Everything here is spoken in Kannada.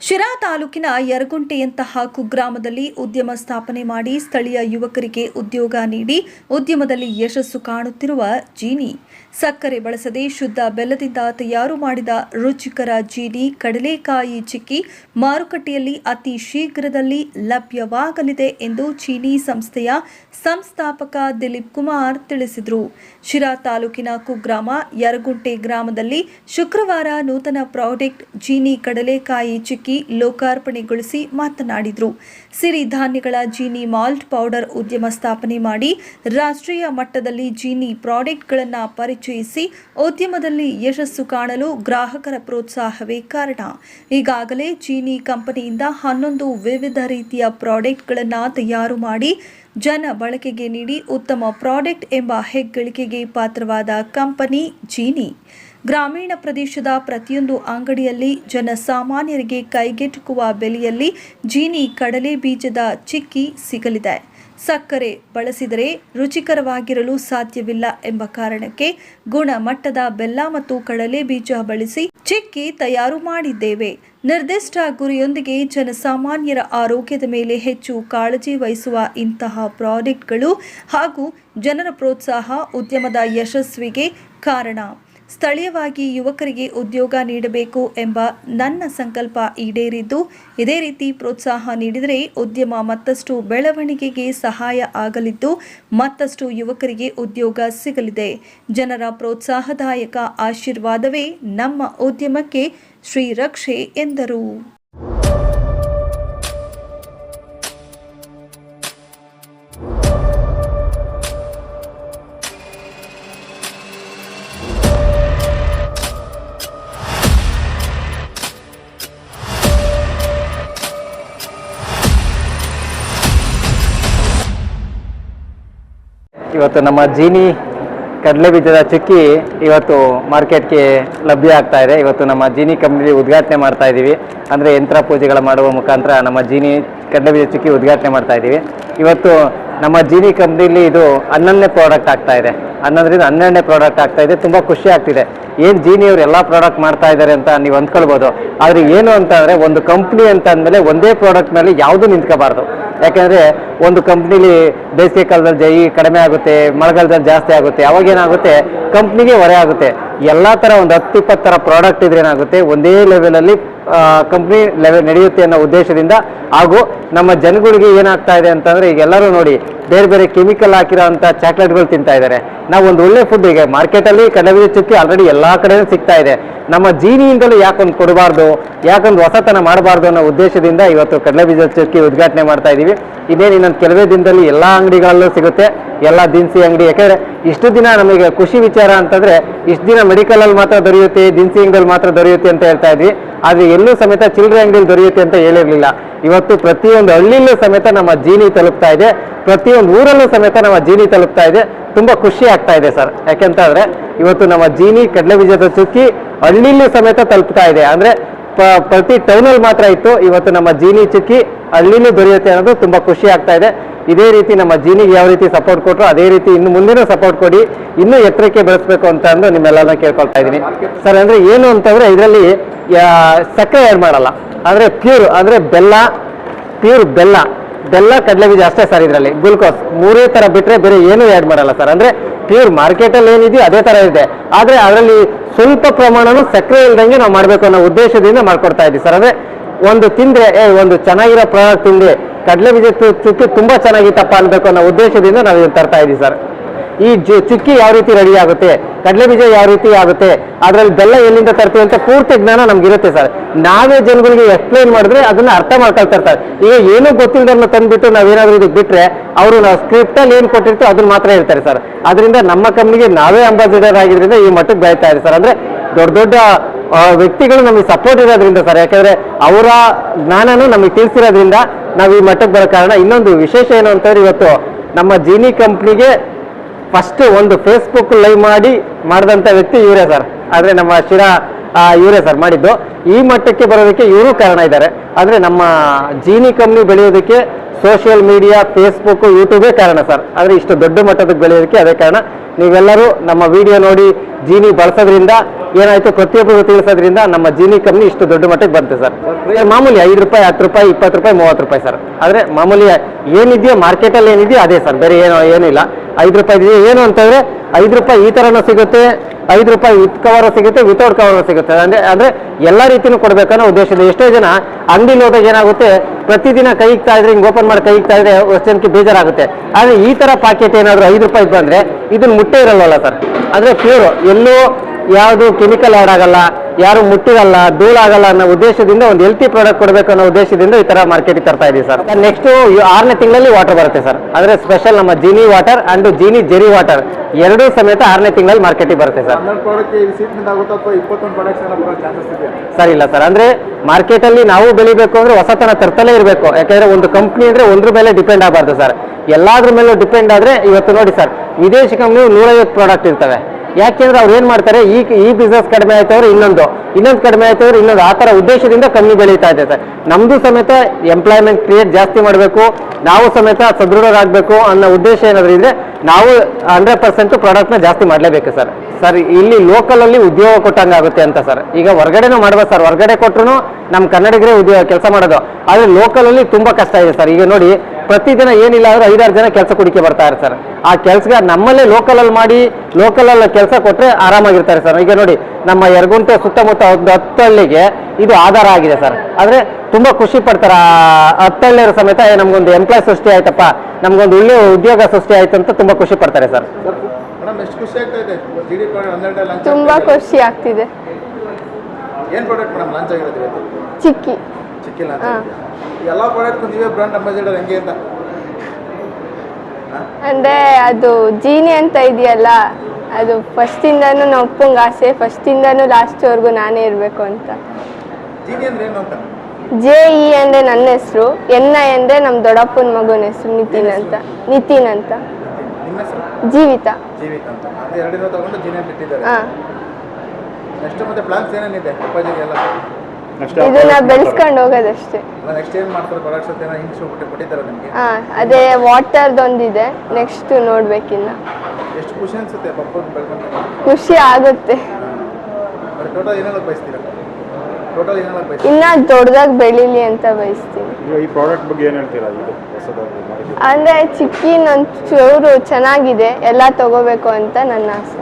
ಶಿರಾ ತಾಲೂಕಿನ ಯರಗುಂಟೆಯಂತಹ ಕುಗ್ರಾಮದಲ್ಲಿ ಉದ್ಯಮ ಸ್ಥಾಪನೆ ಮಾಡಿ ಸ್ಥಳೀಯ ಯುವಕರಿಗೆ ಉದ್ಯೋಗ ನೀಡಿ ಉದ್ಯಮದಲ್ಲಿ ಯಶಸ್ಸು ಕಾಣುತ್ತಿರುವ ಜೀನಿ. ಸಕ್ಕರೆ ಬಳಸದೆ ಶುದ್ಧ ಬೆಲ್ಲದಿಂದ ತಯಾರು ಮಾಡಿದ ರುಚಿಕರ ಜೀನಿ, ಕಡಲೆಕಾಯಿ ಚಿಕ್ಕಿ ಮಾರುಕಟ್ಟೆಯಲ್ಲಿ ಅತಿ ಶೀಘ್ರದಲ್ಲಿ ಲಭ್ಯವಾಗಲಿದೆ ಎಂದು ಚೀನಿ ಸಂಸ್ಥೆಯ ಸಂಸ್ಥಾಪಕ ದಿಲೀಪ್ ಕುಮಾರ್ ತಿಳಿಸಿದರು. ಶಿರಾ ತಾಲೂಕಿನ ಕುಗ್ರಾಮ ಯರಗುಂಟೆ ಗ್ರಾಮದಲ್ಲಿ ಶುಕ್ರವಾರ ನೂತನ ಪ್ರಾಡಕ್ಟ್ ಜೀನಿ, ಕಡಲೆಕಾಯಿ ಚಿಕ್ಕಿ ಲೋಕಾರ್ಪಣೆಗೊಳಿಸಿ ಮಾತನಾಡಿದರು. ಸಿರಿಧಾನ್ಯಗಳ ಜೀನಿ ಮಾಲ್ಟ್ ಪೌಡರ್ ಉದ್ಯಮ ಸ್ಥಾಪನೆ ಮಾಡಿ ರಾಷ್ಟ್ರೀಯ ಮಟ್ಟದಲ್ಲಿ ಜೀನಿ ಪ್ರಾಡಕ್ಟ್ಗಳನ್ನು ಪರಿಚಯಿಸಿ ಉದ್ಯಮದಲ್ಲಿ ಯಶಸ್ಸು ಕಾಣಲು ಗ್ರಾಹಕರ ಪ್ರೋತ್ಸಾಹವೇ ಕಾರಣ. ಈಗಾಗಲೇ ಚೀನಿ ಕಂಪನಿಯಿಂದ ಹನ್ನೊಂದು ವಿವಿಧ ರೀತಿಯ ಪ್ರಾಡಕ್ಟ್ಗಳನ್ನು ತಯಾರು ಮಾಡಿ ಜನ ಬಳಕೆಗೆ ನೀಡಿ ಉತ್ತಮ ಪ್ರಾಡಕ್ಟ್ ಎಂಬ ಹೆಗ್ಗಳಿಕೆಗೆ ಪಾತ್ರವಾದ ಕಂಪನಿ ಚೀನಿ. ಗ್ರಾಮೀಣ ಪ್ರದೇಶದ ಪ್ರತಿಯೊಂದು ಅಂಗಡಿಯಲ್ಲಿ ಜನಸಾಮಾನ್ಯರಿಗೆ ಕೈಗೆಟುಕುವ ಬೆಲೆಯಲ್ಲಿ ಜೀನಿ ಕಡಲೆ ಬೀಜದ ಚಿಕ್ಕಿ ಸಿಗಲಿದೆ. ಸಕ್ಕರೆ ಬಳಸಿದರೆ ರುಚಿಕರವಾಗಿರಲು ಸಾಧ್ಯವಿಲ್ಲ ಎಂಬ ಕಾರಣಕ್ಕೆ ಗುಣಮಟ್ಟದ ಬೆಲ್ಲ ಮತ್ತು ಕಡಲೆ ಬೀಜ ಬಳಸಿ ಚಿಕ್ಕಿ ತಯಾರು ಮಾಡಿದ್ದೇವೆ. ನಿರ್ದಿಷ್ಟ ಗುರಿಯೊಂದಿಗೆ ಜನಸಾಮಾನ್ಯರ ಆರೋಗ್ಯದ ಮೇಲೆ ಹೆಚ್ಚು ಕಾಳಜಿ ವಹಿಸುವ ಇಂತಹ ಪ್ರಾಡೆಕ್ಟ್ಗಳು ಹಾಗೂ ಜನರ ಪ್ರೋತ್ಸಾಹ ಉದ್ಯಮದ ಯಶಸ್ವಿಗೆ ಕಾರಣ. ಸ್ಥಳೀಯವಾಗಿ ಯುವಕರಿಗೆ ಉದ್ಯೋಗ ನೀಡಬೇಕು ಎಂಬ ನನ್ನ ಸಂಕಲ್ಪ ಈಡೇರಿದ್ದು, ಇದೇ ರೀತಿ ಪ್ರೋತ್ಸಾಹ ನೀಡಿದರೆ ಉದ್ಯಮ ಮತ್ತಷ್ಟು ಬೆಳವಣಿಗೆಗೆ ಸಹಾಯ ಆಗಲಿದ್ದು, ಮತ್ತಷ್ಟು ಯುವಕರಿಗೆ ಉದ್ಯೋಗ ಸಿಗಲಿದೆ. ಜನರ ಪ್ರೋತ್ಸಾಹದಾಯಕ ಆಶೀರ್ವಾದವೇ ನಮ್ಮ ಉದ್ಯಮಕ್ಕೆ ಶ್ರೀರಕ್ಷೆ ಎಂದರು. ಇವತ್ತು ನಮ್ಮ ಜೀನಿ ಕಡಲೆ ಬೀಜದ ಚುಕ್ಕಿ ಇವತ್ತು ಮಾರ್ಕೆಟ್ಗೆ ಲಭ್ಯ ಆಗ್ತಾ ಇದೆ. ಇವತ್ತು ನಮ್ಮ ಜೀನಿ ಕಂಪ್ನಿ ಉದ್ಘಾಟನೆ ಮಾಡ್ತಾ ಇದ್ದೀವಿ. ಅಂದರೆ ಯಂತ್ರ ಪೂಜೆಗಳ ಮಾಡುವ ಮುಖಾಂತರ ನಮ್ಮ ಜೀನಿ ಕಡಲೆ ಬೀಜ ಚುಕ್ಕಿ ಉದ್ಘಾಟನೆ ಮಾಡ್ತಾ ಇದ್ದೀವಿ. ಇವತ್ತು ನಮ್ಮ ಜೀನಿ ಕಂಪ್ನಿಲಿ ಇದು ಹನ್ನೊಂದನೇ ಪ್ರಾಡಕ್ಟ್ ಆಗ್ತಾ ಇದೆ. ಹನ್ನೊಂದರಿಂದ ಹನ್ನೆರಡನೇ ಪ್ರಾಡಕ್ಟ್ ಆಗ್ತಾ ಇದೆ. ತುಂಬ ಖುಷಿ ಆಗ್ತಿದೆ. ಏನು ಜೀನಿಯವರು ಎಲ್ಲ ಪ್ರಾಡಕ್ಟ್ ಮಾಡ್ತಾ ಇದ್ದಾರೆ ಅಂತ ನೀವು ಅಂದ್ಕೊಳ್ಬೋದು. ಆದರೆ ಏನು ಅಂತಂದರೆ ಒಂದು ಕಂಪ್ನಿ ಅಂತ ಅಂದಮೇಲೆ ಒಂದೇ ಪ್ರಾಡಕ್ಟ್ ಮೇಲೆ ಯಾವುದೂ ನಿಂತ್ಕೋಬಾರ್ದು. ಯಾಕೆಂದರೆ ಒಂದು ಕಂಪ್ನಿಲಿ ಬೇಸಿಗೆ ಕಾಲದಲ್ಲಿ ಜೈ ಕಡಿಮೆ ಆಗುತ್ತೆ, ಮಳೆಗಾಲದಲ್ಲಿ ಜಾಸ್ತಿ ಆಗುತ್ತೆ, ಅವಾಗ ಏನಾಗುತ್ತೆ ಕಂಪ್ನಿಗೆ ಹೊರೆ ಆಗುತ್ತೆ. ಎಲ್ಲ ಥರ ಒಂದು ಹತ್ತು ಇಪ್ಪತ್ತು ಥರ ಪ್ರಾಡಕ್ಟ್ ಇದ್ರೆ ಏನಾಗುತ್ತೆ, ಒಂದೇ ಲೆವೆಲಲ್ಲಿ ಕಂಪ್ನಿ ನಡೆಯುತ್ತೆ ಅನ್ನೋ ಉದ್ದೇಶದಿಂದ ಹಾಗೂ ನಮ್ಮ ಜನಗಳಿಗೆ ಏನಾಗ್ತಾ ಇದೆ ಅಂತಂದ್ರೆ ಈಗ ಎಲ್ಲರೂ ನೋಡಿ ಬೇರೆ ಬೇರೆ ಕೆಮಿಕಲ್ ಹಾಕಿರೋ ಅಂಥ ಚಾಕ್ಲೇಟ್ಗಳು ತಿಂತಾ ಇದ್ದಾರೆ. ನಾವು ಒಂದು ಒಳ್ಳೆ ಫುಡ್ ಈಗ ಮಾರ್ಕೆಟಲ್ಲಿ ಕಡಲೆಬೀಜ ಚುಕ್ಕಿ ಆಲ್ರೆಡಿ ಎಲ್ಲ ಕಡೆನೂ ಸಿಗ್ತಾ ಇದೆ. ನಮ್ಮ ಜೀನಿಯಿಂದಲೂ ಯಾಕೊಂದು ಕೊಡಬಾರ್ದು, ಯಾಕೊಂದು ಹೊಸತನ ಮಾಡಬಾರ್ದು ಅನ್ನೋ ಉದ್ದೇಶದಿಂದ ಇವತ್ತು ಕಡಲೆಬೀಜ ಚುಕ್ಕಿ ಉದ್ಘಾಟನೆ ಮಾಡ್ತಾ ಇದ್ದೀವಿ ಇದೇನು ಇನ್ನೊಂದು ಕೆಲವೇ ದಿನದಲ್ಲಿ ಎಲ್ಲ ಅಂಗಡಿಗಳಲ್ಲೂ ಸಿಗುತ್ತೆ, ಎಲ್ಲ ದಿನಸಿ ಅಂಗಡಿ. ಯಾಕೆಂದರೆ ಇಷ್ಟು ದಿನ ನಮಗೆ ಖುಷಿ ವಿಚಾರ ಅಂತಂದರೆ ಇಷ್ಟು ದಿನ ಮೆಡಿಕಲಲ್ಲಿ ಮಾತ್ರ ದೊರೆಯುತ್ತೆ, ದಿನಸಿ ಅಂಗಡಿಯಲ್ಲಿ ಮಾತ್ರ ದೊರೆಯುತ್ತೆ ಅಂತ ಹೇಳ್ತಾ ಇದ್ವಿ. ಆದರೆ ಎಲ್ಲೂ ಸಮೇತ ಚಿಲ್ಲರೆ ಅಂಗಡಿಯಲ್ಲಿ ದೊರೆಯುತ್ತೆ ಅಂತ ಹೇಳಿರಲಿಲ್ಲ. ಇವತ್ತು ಪ್ರತಿಯೊಂದು ಹಳ್ಳಿಲೂ ಸಮೇತ ನಮ್ಮ ಜೀನಿ ತಲುಪ್ತಾ ಇದೆ. ಪ್ರತಿಯೊಂದು ಊರಲ್ಲೂ ಸಮೇತ ನಮ್ಮ ಜೀನಿ ತಲುಪ್ತಾ ಇದೆ. ತುಂಬ ಖುಷಿ ಆಗ್ತಾ ಇದೆ ಸರ್. ಯಾಕೆಂತಂದ್ರೆ ಇವತ್ತು ನಮ್ಮ ಜೀನಿ ಕಡಲೆ ಬೀಜದ ಚುಕ್ಕಿ ಹಳ್ಳಿಯಲ್ಲೂ ಸಮೇತ ತಲುಪ್ತಾ ಇದೆ. ಅಂದರೆ ಪ್ರತಿ ಟೌನಲ್ಲಿ ಮಾತ್ರ ಇತ್ತು. ಇವತ್ತು ನಮ್ಮ ಜೀನಿ ಚಿಕ್ಕಿ ಅಲ್ಲಿನೂ ದೊರೆಯುತ್ತೆ ಅನ್ನೋದು ತುಂಬ ಖುಷಿ ಆಗ್ತಾ ಇದೆ. ಇದೇ ರೀತಿ ನಮ್ಮ ಜೀನಿಗೆ ಯಾವ ರೀತಿ ಸಪೋರ್ಟ್ ಕೊಟ್ಟರು ಅದೇ ರೀತಿ ಇನ್ನು ಮುಂದಿನ ಸಪೋರ್ಟ್ ಕೊಡಿ. ಇನ್ನೂ ಎತ್ತರಕ್ಕೆ ಬೆಳೆಸ್ಬೇಕು ಅಂತ ಅಂದು ನಿಮ್ಮೆಲ್ಲರನ್ನ ಕೇಳ್ಕೊಳ್ತಾ ಇದ್ದೀನಿ. ಸರ್, ಅಂದರೆ ಏನು ಅಂತಂದರೆ ಇದರಲ್ಲಿ ಸಕ್ಕರೆ ಆ್ಯಡ್ ಮಾಡಲ್ಲ. ಅಂದ್ರೆ ಪ್ಯೂರ್ ಅಂದರೆ ಬೆಲ್ಲ ಪ್ಯೂರ್ ಬೆಲ್ಲ. ಬೆಲ್ಲ, ಕಡಲೆ ಬೀಜ ಅಷ್ಟೇ ಸರ್ ಇದರಲ್ಲಿ. ಗ್ಲುಕೋಸ್ ಮೂರೇ ಥರ ಬಿಟ್ಟರೆ ಬೇರೆ ಏನೂ ಆ್ಯಡ್ ಮಾಡಲ್ಲ ಸರ್. ಅಂದರೆ ಪ್ಯೂರ್ ಮಾರ್ಕೆಟಲ್ಲಿ ಏನಿದೆಯೋ ಅದೇ ಥರ ಇದೆ. ಆದರೆ ಅದರಲ್ಲಿ ಸ್ವಲ್ಪ ಪ್ರಮಾಣನೂ ಸಕ್ಕರೆ ಇಲ್ದಂಗೆ ನಾವು ಮಾಡಬೇಕು ಅನ್ನೋ ಉದ್ದೇಶದಿಂದ ಮಾಡ್ಕೊಡ್ತಾ ಇದ್ದೀವಿ ಸರ್. ಅದೇ ಒಂದು ತಿಂದರೆ, ಏ, ಒಂದು ಚೆನ್ನಾಗಿರೋ ಪ್ರಾಡಕ್ಟ್ ತಿಂದೆ ಕಡಲೆ ಬೀಜ ಚುಕ್ಕಿ ತುಂಬ ಚೆನ್ನಾಗಿತ್ತಪ್ಪ ಅನ್ಬೇಕು ಅನ್ನೋ ಉದ್ದೇಶದಿಂದ ನಾವು ಇದನ್ನು ತರ್ತಾ ಇದ್ದೀವಿ ಸರ್. ಈ ಚಿಕ್ಕಿ ಯಾವ ರೀತಿ ರೆಡಿ ಆಗುತ್ತೆ? ಕಡಲೆ ಬೀಜ ಯಾವ ರೀತಿ ಆಗುತ್ತೆ? ಅದರಲ್ಲಿ ಬೆಲ್ಲ ಎಲ್ಲಿಂದ ತರ್ತೀವಿ ಅಂತ ಪೂರ್ತಿ ಜ್ಞಾನ ನಮ್ಗೆ ಇರುತ್ತೆ ಸರ್. ನಾವೇ ಜನಗಳಿಗೆ ಎಕ್ಸ್ಪ್ಲೈನ್ ಮಾಡಿದ್ರೆ ಅದನ್ನ ಅರ್ಥ ಮಾಡ್ಕೊಳ್ತಾ ಇರ್ತಾರೆ. ಈಗ ಏನೂ ಗೊತ್ತಿಲ್ಲದನ್ನ ತಂದ್ಬಿಟ್ಟು ನಾವೇನಾದ್ರೂ ಇದಕ್ಕೆ ಬಿಟ್ರೆ, ಅವರು ನಾವು ಸ್ಕ್ರಿಪ್ಟಲ್ಲಿ ಏನು ಕೊಟ್ಟಿರ್ತೀವಿ ಅದನ್ನ ಮಾತ್ರ ಹೇಳ್ತಾರೆ ಸರ್. ಅದರಿಂದ ನಮ್ಮ ಕಂಪ್ನಿಗೆ ನಾವೇ ಅಂಬಾಸಿಡರ್ ಆಗಿದ್ರಿಂದ ಈ ಮಟ್ಟಕ್ಕೆ ಬೆಳೀತಾ ಇದೆ ಸರ್. ಅಂದ್ರೆ ದೊಡ್ಡ ದೊಡ್ಡ ವ್ಯಕ್ತಿಗಳು ನಮಗೆ ಸಪೋರ್ಟ್ ಇರೋದ್ರಿಂದ ಸರ್. ಯಾಕಂದ್ರೆ ಅವರ ಜ್ಞಾನನೂ ನಮಗೆ ತಿಳಿಸಿರೋದ್ರಿಂದ ನಾವು ಈ ಮಟ್ಟಕ್ಕೆ ಬರೋ ಕಾರಣ. ಇನ್ನೊಂದು ವಿಶೇಷ ಏನು ಅಂತಂದ್ರೆ ಇವತ್ತು ನಮ್ಮ ಜೀನಿ ಕಂಪ್ನಿಗೆ ಫಸ್ಟ್ ಒಂದು ಫೇಸ್ಬುಕ್ ಲೈವ್ ಮಾಡಿ ಮಾಡಿದಂಥ ವ್ಯಕ್ತಿ ಇವರೇ ಸರ್ ಆದರೆ ನಮ್ಮ ಶಿರಾ ಇವರೇ ಸರ್ ಮಾಡಿದ್ದು. ಈ ಮಟ್ಟಕ್ಕೆ ಬರೋದಕ್ಕೆ ಇವರು ಕಾರಣ ಇದ್ದಾರೆ. ಆದ್ರೆ ನಮ್ಮ ಜೀನಿ ಕಂಪ್ನಿ ಬೆಳೆಯೋದಕ್ಕೆ ಸೋಷಿಯಲ್ ಮೀಡಿಯಾ ಫೇಸ್ಬುಕ್ ಯೂಟ್ಯೂಬೇ ಕಾರಣ ಸರ್ ಆದರೆ ಇಷ್ಟು ದೊಡ್ಡ ಮಟ್ಟದಕ್ಕೆ ಬೆಳೆಯೋದಕ್ಕೆ ಅದೇ ಕಾರಣ. ನೀವೆಲ್ಲರೂ ನಮ್ಮ ವಿಡಿಯೋ ನೋಡಿ ಜೀನಿ ಬಳಸೋದ್ರಿಂದ ಏನಾಯ್ತು ಪ್ರತಿಯೊಬ್ಬರು ತಿಳಿಸೋದ್ರಿಂದ ನಮ್ಮ ಜೀನಿ ಕಂಪ್ನಿ ಇಷ್ಟು ದೊಡ್ಡ ಮಟ್ಟಕ್ಕೆ ಬಂತು ಸರ್ ಮಾಮೂಲಿ ಐದು ರೂಪಾಯಿ, ಹತ್ತು ರೂಪಾಯಿ, ಇಪ್ಪತ್ತು ರೂಪಾಯಿ, ಮೂವತ್ತು ರೂಪಾಯಿ ಸರ್ ಆದರೆ ಮಾಮೂಲಿ ಏನಿದೆಯೋ ಮಾರ್ಕೆಟಲ್ಲಿ ಏನಿದೆಯೋ ಅದೇ ಸರ್ ಬೇರೆ ಏನೋ, ಏನಿಲ್ಲ. ಐದು ರೂಪಾಯಿ ಇದೆ. ಏನು ಅಂತಂದ್ರೆ ಐದು ರೂಪಾಯಿ ಈ ಥರನೂ ಸಿಗುತ್ತೆ, ಐದು ರೂಪಾಯಿ ವಿತ್ ಕವರ್ ಸಿಗುತ್ತೆ ವಿತೌಟ್ ಕವರ್ ಸಿಗುತ್ತೆ. ಅಂದ್ರೆ ಅಂದ್ರೆ ಎಲ್ಲ ರೀತಿನೂ ಕೊಡ್ಬೇಕನ್ನೋ ಉದ್ದೇಶದಿಂದ ಎಷ್ಟೋ ಜನ ಅಂಗಡಿಲಿ ಹೋದಾಗ ಏನಾಗುತ್ತೆ, ಪ್ರತಿದಿನ ಕೈ ಇದ್ರೆ, ಹಿಂಗೆ ಓಪನ್ ಮಾಡಿ ಕೈ ಇಕ್ತಾ ಇದ್ರೆ ಅಷ್ಟು ಜನಕ್ಕೆ ಬೇಜಾರಾಗುತ್ತೆ. ಆದ್ರೆ ಈ ತರ ಪಾಕೆಟ್ ಏನಾದ್ರು ಐದು ರೂಪಾಯಿ ಬಂದ್ರೆ ಇದನ್ನ ಮುಟ್ಟೆ ಇರಲ್ವಲ್ಲ ಸರ್. ಅಂದ್ರೆ ಪ್ಯೂರ್ ಎಲ್ಲೂ ಯಾವುದು ಕೆಮಿಕಲ್ ಆ್ಯಡ್ ಆಗಲ್ಲ ಯಾರು ಮುಟ್ಟಿರಲ್ಲ ಧೂಳಾಗಲ್ಲ ಅನ್ನೋ ಉದ್ದೇಶದಿಂದ ಒಂದು ಹೆಲ್ತಿ ಪ್ರಾಡಕ್ಟ್ ಕೊಡಬೇಕು ಅನ್ನೋ ಉದ್ದೇಶದಿಂದ ಈ ತರ ಮಾರ್ಕೆಟಿಗೆ ತರ್ತಾ ಇದೀವಿ ಸರ್. ನೆಕ್ಸ್ಟ್ ಆರನೇ ತಿಂಗಳಲ್ಲಿ ವಾಟರ್ ಬರುತ್ತೆ ಸರ್. ಅಂದ್ರೆ ಸ್ಪೆಷಲ್ ನಮ್ಮ Jeeni water and Jeeni Jerry water ಎರಡೂ ಸಮೇತ ಆರನೇ ತಿಂಗಳಲ್ಲಿ ಮಾರ್ಕೆಟಿಗೆ ಬರುತ್ತೆ ಸರ್. ಸರಿ ಇಲ್ಲ ಸರ್. ಅಂದ್ರೆ ಮಾರ್ಕೆಟ್ ಅಲ್ಲಿ ನಾವು ಬೆಳಿಬೇಕು ಅಂದ್ರೆ ಹೊಸತನ ತರ್ತಲೇ ಇರಬೇಕು. ಯಾಕಂದ್ರೆ ಒಂದು ಕಂಪ್ನಿ ಅಂದ್ರೆ ಒಂದ್ರ ಮೇಲೆ ಡಿಪೆಂಡ್ ಆಗಬಾರ್ದು ಸರ್. ಎಲ್ಲಾದ್ರ ಮೇಲೂ ಡಿಪೆಂಡ್ ಆದ್ರೆ ಇವತ್ತು ನೋಡಿ ಸರ್ ವಿದೇಶಿ ಕಂಪ್ನಿ ನೂರೈವತ್ತು ಪ್ರಾಡಕ್ಟ್ ಇರ್ತವೆ. ಯಾಕೆಂದ್ರೆ ಅವ್ರು ಏನ್ ಮಾಡ್ತಾರೆ? ಈ ಈ ಬಿಸ್ನೆಸ್ ಕಡಿಮೆ ಆಯ್ತು ಅಂದ್ರೆ ಇನ್ನೊಂದು. ಇನ್ನೊಂದು ಕಡಿಮೆ ಆಯ್ತು ಅಂದ್ರೆ ಇನ್ನೊಂದು. ಆ ತರ ಉದ್ದೇಶದಿಂದ ಕಮ್ಮಿ ಬೆಳೀತಾ ಇದೆ ಸರ್. ನಮ್ದು ಸಮೇತ ಎಂಪ್ಲಾಯ್ಮೆಂಟ್ ಕ್ರಿಯೇಟ್ ಜಾಸ್ತಿ ಮಾಡಬೇಕು. ನಾವು ಸಮೇತ ಸದೃಢರಾಗಬೇಕು ಅನ್ನೋ ಉದ್ದೇಶ ಏನಾದ್ರು ಇದ್ರೆ ನಾವು ಹಂಡ್ರೆಡ್ ಪರ್ಸೆಂಟ್ ಪ್ರಾಡಕ್ಟ್ನ ಜಾಸ್ತಿ ಮಾಡಲೇಬೇಕು ಸರ್. ಸರ್, ಇಲ್ಲಿ ಲೋಕಲ್ ಅಲ್ಲಿ ಉದ್ಯೋಗ ಕೊಟ್ಟಂಗೆ ಆಗುತ್ತೆ ಅಂತ ಸರ್. ಈಗ ಹೊರಗಡೆನೂ ಮಾಡ್ಬೋದು ಸರ್. ಹೊರಗಡೆ ಕೊಟ್ಟರು ನಮ್ಮ ಕನ್ನಡಿಗರೇ ಉದ್ಯೋಗ ಕೆಲಸ ಮಾಡೋದು. ಆದರೆ ಲೋಕಲ್ ಅಲ್ಲಿ ತುಂಬಾ ಕಷ್ಟ ಇದೆ ಸರ್. ಈಗ ನೋಡಿ ಪ್ರತಿದಿನ ಏನಿಲ್ಲ ಅಂದ್ರೆ ಐದಾರು ಜನ ಕೆಲಸ ಕುಡಿಕೆ ಬರ್ತಾ ಇರ್ತಾರೆ. ಸರ್ ಆ ಕೆಲಸಗಾರ ನಮ್ಮಲ್ಲೇ ಲೋಕಲ್ ಅಲ್ಲಿ ಮಾಡಿ ಲೋಕಲ್ ಅಲ್ಲಿ ಕೆಲಸ ಕೊಟ್ರೆ ಆರಾಮಾಗಿರ್ತಾರೆ ಸರ್. ಈಗ ನೋಡಿ ನಮ್ಮ ಯರಗುಂಟೆ ಸುತ್ತಮುತ್ತ ಒಂದು ಹತ್ತಳ್ಳಿಗೆ ಇದು ಆಧಾರ ಆಗಿದೆ ಸರ್. ಆದರೆ ತುಂಬಾ ಖುಷಿ ಪಡ್ತಾರೆ. ಆ ಹತ್ತಳ್ಳಿಯರ ಸಮೇತ ನಮಗೊಂದು ಎಂಪ್ಲಾಯ್ ಸೃಷ್ಟಿ ಆಯ್ತಪ್ಪ ನಮಗೊಂದು ಒಳ್ಳೆ ಉದ್ಯೋಗ ಸೃಷ್ಟಿ ಆಯ್ತು ಅಂತ ತುಂಬಾ ಖುಷಿ ಪಡ್ತಾರೆ ಸರ್. ತುಂಬಾ ಎಷ್ಟು ಖುಷಿ ಆಗ್ತಿದೆ. ಏನು ಪ್ರಾಡಕ್ಟ್ ಮೇಡಮ್ ಲಾಂಚ್ ಆಗಿರೋದು ಚಿಕ್ಕಿ. ಚಿಕ್ಕಿ ಅಂತ. ಎಲ್ಲ ಪ್ರಾಡಕ್ಟ್ ನೀವೇ ಬ್ರ್ಯಾಂಡ್ ಅಂಬಾಸಿಡರ್ ಹೆಂಗೆ ಅಂತ? ಅಂದರೆ ಅದು ಜೀನಿ ಅಂತ ಇದೆಯಲ್ಲ ಅದು ಫಸ್ಟಿಂದನೂ ನಮ್ಮ ಅಪ್ಪಂಗೆ ಆಸೆ ಫಸ್ಟಿಂದನೂ ಲಾಸ್ಟ್ವರೆಗೂ ನಾನೇ ಇರಬೇಕು ಅಂತ. ಜೀನಿ ಅಂದ್ರೆ ಏನು ಅಂತ? ಜೆ ಇ ಅಂದರೆ ನನ್ನ ಹೆಸರು ಎನ್ ಐ ಅಂದರೆ ನಮ್ಮ ದೊಡ್ಡಪ್ಪನ ಮಗನ ಹೆಸರು ನಿತಿನ್ ಅಂತ. ನಿತಿನ್ ಅಂತ. ನಿಮ್ಮ ಹೆಸರು? ಜೀವಿತ. ಜೀವಿತ ಅಂತ. ಅಂದ್ರೆ ಎರಡಿನ ತಗೊಂಡು ಜೀನಿ ಅಂತ ಇಟ್ಟಿದ್ದಾರೆ ಹಾಂ. ನೆಕ್ಸ್ಟ್ ಮತ್ತೆ ಪ್ಲಾನ್ಸ್ ಏನೇನಿದೆ ಅಪ್ಪಾಜಿಗೆ ಎಲ್ಲ? ಇದನ್ನ ಬೆಳೆಸ್ಕೊಂಡು ಹೋಗೋದಷ್ಟೇ. ಹಾಂ ಅದೇ ವಾಟರ್ದೊಂದಿದೆ. ನೆಕ್ಸ್ಟ್ ನೋಡ್ಬೇಕಿನ್ನ. ಎಷ್ಟು ಖುಷಿ ಆಗುತ್ತೆ. ಟೋಟಲ್ ಏನೆಲ್ಲ ಬಯಸ್ತೀರಾ? ಟೋಟಲ್ ಏನೆಲ್ಲ ಬಯಸ್ತೀರಾ? ಇನ್ನ ದೊಡ್ಡದಾಗಿ ಬೆಳಿಲಿ ಅಂತ ಬಯಸ್ತೀನಿ. ಅಂದ್ರೆ ಈ ಪ್ರಾಡಕ್ಟ್ ಬಗ್ಗೆ ಏನು ಹೇಳ್ತೀರಾ? ಇದು ಹೊಸದಾಗಿ ಮಾಡಿದ್ದು. ಅಂದರೆ ಚೆನ್ನಾಗಿದೆ ಎಲ್ಲ ತಗೋಬೇಕು ಅಂತ ನನ್ನ ಆಸೆ.